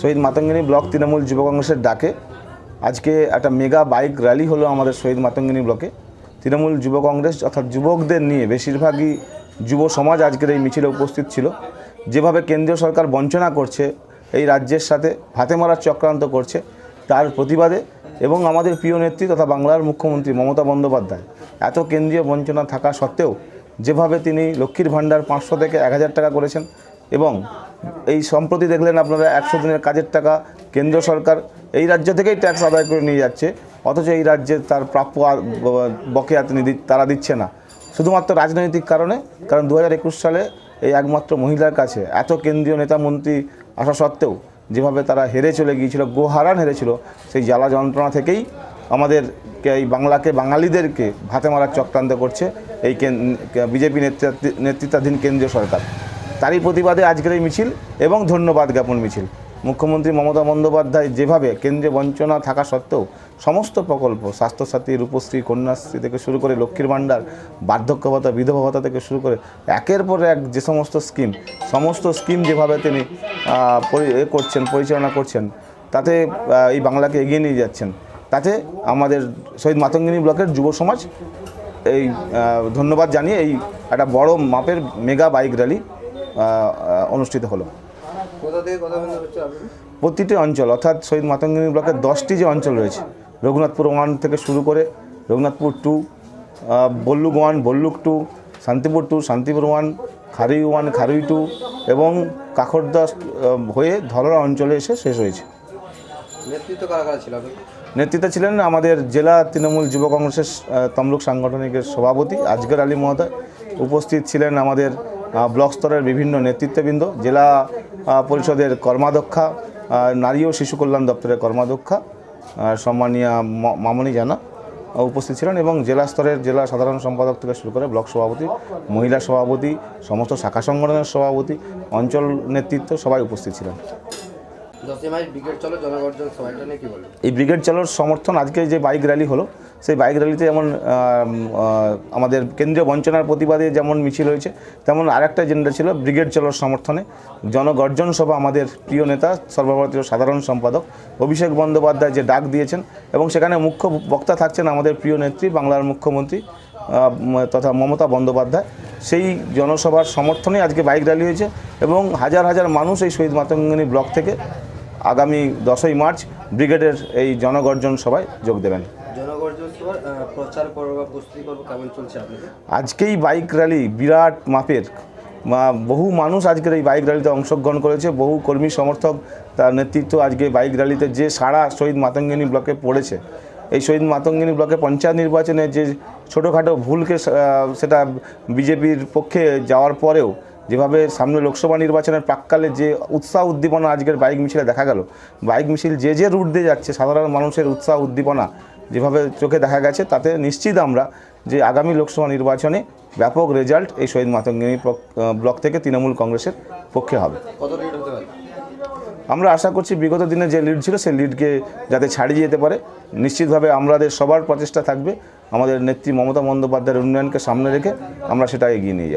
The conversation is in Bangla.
শহীদ মাতঙ্গিনী ব্লক তৃণমূল যুব কংগ্রেসের ডাকে। আজকে একটা মেগা বাইক র্যালি হলো আমাদের শহীদ মাতঙ্গিনী ব্লকে। তৃণমূল যুব কংগ্রেস অর্থাৎ যুবকদের নিয়ে বেশিরভাগই যুব সমাজ আজকের এই মিছিলে উপস্থিত ছিল। যেভাবে কেন্দ্রীয় সরকার বঞ্চনা করছে, এই রাজ্যের সাথে হাতে মারার চক্রান্ত করছে, তার প্রতিবাদে এবং আমাদের প্রিয় নেত্রী তথা বাংলার মুখ্যমন্ত্রী মমতা বন্দ্যোপাধ্যায়। এত কেন্দ্রীয় বঞ্চনা থাকা সত্ত্বেও যেভাবে তিনি লক্ষ্মীর ভাণ্ডার পাঁচশো থেকে এক হাজার টাকা করেছেন এবং এই সম্প্রতি দেখলেন আপনারা একশো দিনের কাজের টাকা কেন্দ্র সরকার এই রাজ্য থেকেই ট্যাক্স আদায় করে নিয়ে যাচ্ছে, অথচ এই রাজ্যে তার প্রাপ্য বকেয়া তিনি তারা দিচ্ছে না। শুধুমাত্র রাজনৈতিক কারণে, কারণ দু হাজার একুশ সালে এই একমাত্র মহিলার কাছে এত কেন্দ্রীয় নেতা মন্ত্রী আসা সত্ত্বেও যেভাবে তারা হেরে চলে গিয়েছিল, গোহারান হেরেছিল, সেই জ্বালা যন্ত্রণা থেকেই আমাদের এই বাংলাকে, বাঙালিদেরকে ভাতে মারার চক্রান্ত করছে এই বিজেপি নেতৃত্বাধীন কেন্দ্রীয় সরকার। তারই প্রতিবাদে আজকের এই মিছিল এবং ধন্যবাদ জ্ঞাপন মিছিল। মুখ্যমন্ত্রী মমতা বন্দ্যোপাধ্যায় যেভাবে কেন্দ্রে বঞ্চনা থাকা সত্ত্বেও সমস্ত প্রকল্প, স্বাস্থ্যসাথী, রূপশ্রী, কন্যাশ্রী থেকে শুরু করে লক্ষ্মীর ভাণ্ডার বার্ধক্য ভাতা বিধবা ভাতা থেকে শুরু করে একের পর এক যে সমস্ত স্কিম সমস্ত স্কিম যেভাবে তিনি করছেন, পরিচালনা করছেন, তাতে এই বাংলাকে এগিয়ে নিয়ে যাচ্ছেন। তাতে আমাদের শহীদ মাতঙ্গিনী ব্লকের যুব সমাজ এই ধন্যবাদ জানিয়ে এই একটা বড় মাপের মেগা বাইক র্যালি অনুষ্ঠিত হলো। প্রতিটি অঞ্চল অর্থাৎ শহীদ মাতঙ্গিনী ব্লকের দশটি যে অঞ্চল রয়েছে রঘুনাথপুর ওয়ান থেকে শুরু করে Raghunathpur two Balluk one Balluk two Shantipur two Shantipur one Kharui one Kharui two এবং কাখরদা হয়ে ধররা অঞ্চলে এসে শেষ হয়েছে। নেতৃত্ব কারা কারা ছিল নেতৃত্বে ছিলেন আমাদের জেলা তৃণমূল যুব কংগ্রেসের তমলুক সাংগঠনিকের সভাপতি আজগর আলী মহোদয়। উপস্থিত ছিলেন আমাদের ব্লক স্তরের বিভিন্ন নেতৃত্ববৃন্দ, জেলা পরিষদের কর্মাধ্যক্ষা নারী ও শিশু কল্যাণ দপ্তরের কর্মাধ্যক্ষা সম্মানীয় মামনি জানা উপস্থিত ছিলেন এবং জেলা স্তরের জেলা সাধারণ সম্পাদক থেকে শুরু করে ব্লক সভাপতি, মহিলা সভাপতি, সমস্ত শাখা সংগঠনের সভাপতি, অঞ্চল নেতৃত্ব সবাই উপস্থিত ছিলেন। এই ব্রিগেড চালোর সমর্থন আজকে যে বাইক র্যালি হলো, সেই বাইক র্যালিতে যেমন আমাদের কেন্দ্রীয় বঞ্চনার প্রতিবাদে যেমন মিছিল হয়েছে, তেমন আরেকটা এজেন্ডা ছিল ব্রিগেড চালোর সমর্থনে। জনগর্জন সভা আমাদের প্রিয় নেতা, সর্বভারতীয় সাধারণ সম্পাদক অভিষেক বন্দ্যোপাধ্যায় যে ডাক দিয়েছেন এবং সেখানে মুখ্য বক্তা থাকছেন আমাদের প্রিয় নেত্রী, বাংলার মুখ্যমন্ত্রী তথা মমতা বন্দ্যোপাধ্যায়। সেই জনসভার সমর্থনে আজকে বাইক র্যালি হয়েছে এবং হাজার হাজার মানুষ এই শহীদ মাতঙ্গিনী ব্লক থেকে আগামী দশই মার্চ ব্রিগেডের এই জনগর্জন সভায় যোগ দেবেন। জনগর্জন সভার আহ, প্রচার পর্ব প্রস্তুতি পর্ব কেমন চলছে আজকেই বাইক র্যালি বিরাট মাপের। বহু মানুষ আজকের এই বাইক র্যালিতে অংশগ্রহণ করেছে। বহু কর্মী সমর্থক তার নেতৃত্ব আজকে বাইক র্যালিতে যে সারা শহীদ মাতঙ্গিনী ব্লকে পড়েছে। এই শহীদ মাতঙ্গিনী ব্লকে পঞ্চায়েত নির্বাচনে যে ছোটোখাটো ভুলকে সেটা বিজেপির পক্ষে যাওয়ার পরেও যেভাবে সামনে লোকসভা নির্বাচনের প্রাককালে যে উৎসাহ উদ্দীপনা আজকের বাইক মিছিলে দেখা গেল বাইক মিছিল যে যে রুট দিয়ে যাচ্ছে সাধারণ মানুষের উৎসাহ উদ্দীপনা যেভাবে চোখে দেখা গেছে তাতে নিশ্চিত আমরা যে আগামী লোকসভা নির্বাচনে ব্যাপক রেজাল্ট এই শহীদ মাতঙ্গিনী ব্লক থেকে তৃণমূল কংগ্রেসের পক্ষে হবে। আমরা আশা করছি বিগত দিনে যে লিড ছিল সেই লিডকে যাতে ছাড়িয়ে যেতে পারে। নিশ্চিতভাবে আমাদের সবার প্রচেষ্টা থাকবে আমাদের নেত্রী মমতা বন্দ্যোপাধ্যায়ের উন্নয়নকে সামনে রেখে আমরা সেটা এগিয়ে নিয়ে যাব।